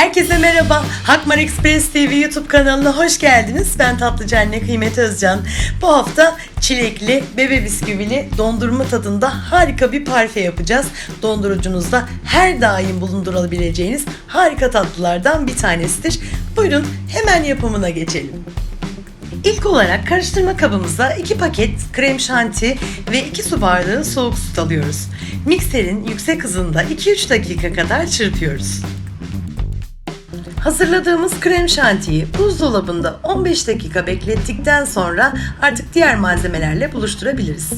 Herkese merhaba. Hakmar Express TV YouTube kanalına hoş geldiniz. Ben tatlıcı anne Kıymet Özcan. Bu hafta çilekli, bebe bisküvili, dondurma tadında harika bir parfe yapacağız. Dondurucunuzda her daim bulundurabileceğiniz harika tatlılardan bir tanesidir. Buyurun hemen yapımına geçelim. İlk olarak karıştırma kabımıza 2 paket krem şanti ve 2 su bardağı soğuk süt alıyoruz. Mikserin yüksek hızında 2-3 dakika kadar çırpıyoruz. Hazırladığımız krem şantiyi buzdolabında 15 dakika beklettikten sonra artık diğer malzemelerle buluşturabiliriz.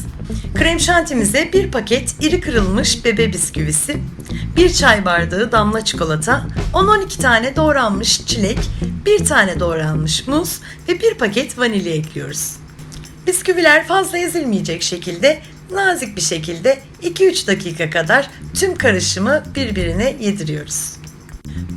Krem şantimize bir paket iri kırılmış bebe bisküvisi, bir çay bardağı damla çikolata, 10-12 tane doğranmış çilek, bir tane doğranmış muz ve bir paket vanilya ekliyoruz. Bisküviler fazla ezilmeyecek şekilde nazik bir şekilde 2-3 dakika kadar tüm karışımı birbirine yediriyoruz.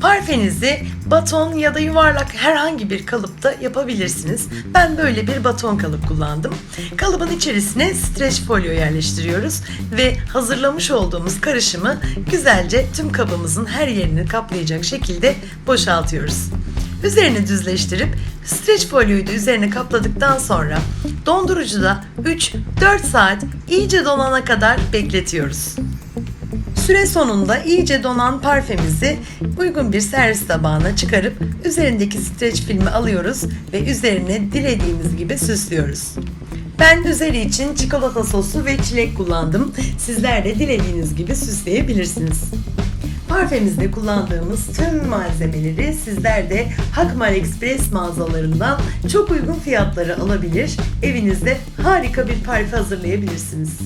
Parfenizi baton ya da yuvarlak herhangi bir kalıpta yapabilirsiniz. Ben böyle bir baton kalıp kullandım. Kalıbın içerisine streç folyo yerleştiriyoruz ve hazırlamış olduğumuz karışımı güzelce tüm kabımızın her yerini kaplayacak şekilde boşaltıyoruz. Üzerini düzleştirip streç folyoyu da üzerine kapladıktan sonra dondurucuda 3-4 saat iyice donana kadar bekletiyoruz. Süre sonunda iyice donan parfemizi uygun bir servis tabağına çıkarıp üzerindeki streç filmi alıyoruz ve üzerine dilediğimiz gibi süslüyoruz. Ben üzeri için çikolata sosu ve çilek kullandım. Sizler de dilediğiniz gibi süsleyebilirsiniz. Parfemizde kullandığımız tüm malzemeleri sizler de Hakmar Express mağazalarından çok uygun fiyatları alabilir, evinizde harika bir parfe hazırlayabilirsiniz.